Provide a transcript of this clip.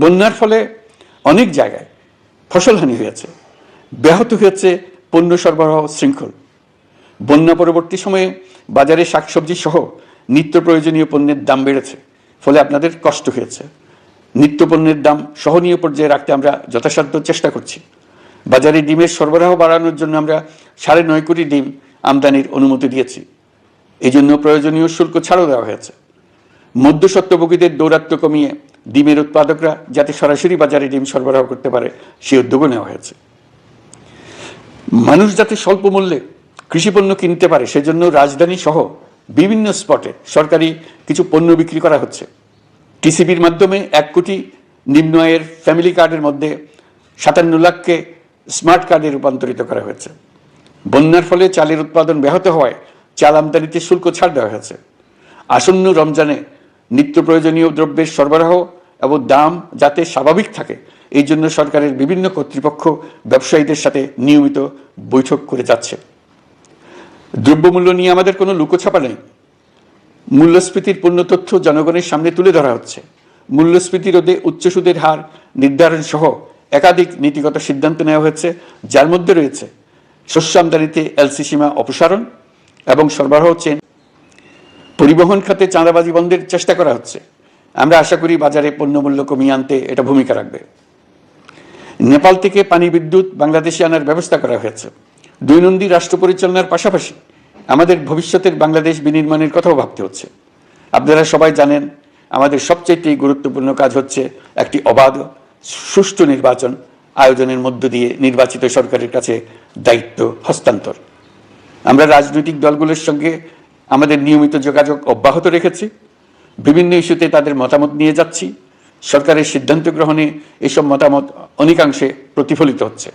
বন্যার ফলে অনেক জায়গায় ফসলহানি হয়েছে। ব্যাহত হয়েছে পণ্য সরবরাহ শৃঙ্খল। বন্যা পরবর্তী সময়ে বাজারে শাকসবজি সহ নিত্য প্রয়োজনীয় পণ্যের দাম বেড়েছে, ফলে আপনাদের কষ্ট হয়েছে। নিত্য পণ্যের দাম সহনীয় পর্যায়ে রাখতে আমরা যথাসাধ্য চেষ্টা করছি। বাজারে ডিমের সরবরাহ বাড়ানোর জন্য আমরা সাড়ে নয় কোটি ডিম আমদানির অনুমতি দিয়েছি। এই জন্য প্রয়োজনীয় শুল্ক ছাড়ও দেওয়া হয়েছে। মধ্যস্বত্বভোগীদের দৌরাত্ম্য কমিয়ে ডিমের উৎপাদকরা যাতে সরাসরি বাজারে ডিম সরবরাহ করতে পারে, সে উদ্যোগও নেওয়া হয়েছে। মানুষ যাতে স্বল্প মূল্যে কৃষিপণ্য কিনতে পারে, সেজন্য রাজধানী সহ বিভিন্ন স্পটে সরকারি কিছু পণ্য বিক্রি করা হচ্ছে। টিসিবির মাধ্যমে এক কোটি নিম্ন আয়ের ফ্যামিলি কার্ডের মধ্যে সাতান্ন লাখকে স্মার্ট কার্ডে রূপান্তরিত করা হয়েছে। বন্যার ফলে চালের উৎপাদন ব্যাহত হওয়ায় চাল আমদানিতে শুল্ক ছাড় দেওয়া হয়েছে। আসন্ন রমজানে নিত্য প্রয়োজনীয় দ্রব্যের সরবরাহ এবং দাম যাতে স্বাভাবিক থাকে, এই জন্য সরকারের বিভিন্ন কর্তৃপক্ষ ব্যবসায়ীদের সাথে নিয়মিত বৈঠক করে যাচ্ছে। দ্রব্যমূল্য নিয়ে আমাদের কোনো লুকোছাপা নেই। মূল্যস্ফীতির পূর্ণ তথ্য জনগণের সামনে তুলে ধরা হচ্ছে। মূল্যস্ফীতি রোধে উচ্চ সুদের হার নির্ধারণ সহ একাধিক নীতিগত সিদ্ধান্ত নেওয়া হয়েছে, যার মধ্যে রয়েছে শস্য আমদানিতে এলসি সীমা অপসারণ এবং সরবরাহ চেন। পরিবহন খাতে চাঁদাবাজি বন্ধের চেষ্টা করা হচ্ছে। আমরা আশা করি বাজারে পণ্যমূল্য কমিয়ে আনতে এটা ভূমিকা রাখবে। নেপাল থেকে পানি বিদ্যুৎ বাংলাদেশে আনার ব্যবস্থা করা হয়েছে। দৈনন্দিন রাষ্ট্র পরিচালনার পাশাপাশি আমাদের ভবিষ্যতের বাংলাদেশ বিনির্মাণের কথাও ভাবতে হচ্ছে। আপনারা সবাই জানেন, আমাদের সবচেয়ে গুরুত্বপূর্ণ কাজ হচ্ছে একটি অবাধ, সুষ্ঠু নির্বাচন আয়োজনের মধ্য দিয়ে নির্বাচিত সরকারের কাছে দায়িত্ব হস্তান্তর। আমরা রাজনৈতিক দলগুলোর সঙ্গে আমাদের নিয়মিত যোগাযোগ অব্যাহত রেখেছি। বিভিন্ন ইস্যুতে তাদের মতামত নিয়ে যাচ্ছি। সরকারের সিদ্ধান্ত গ্রহণে এসব মতামত অনেকাংশে প্রতিফলিত হচ্ছে।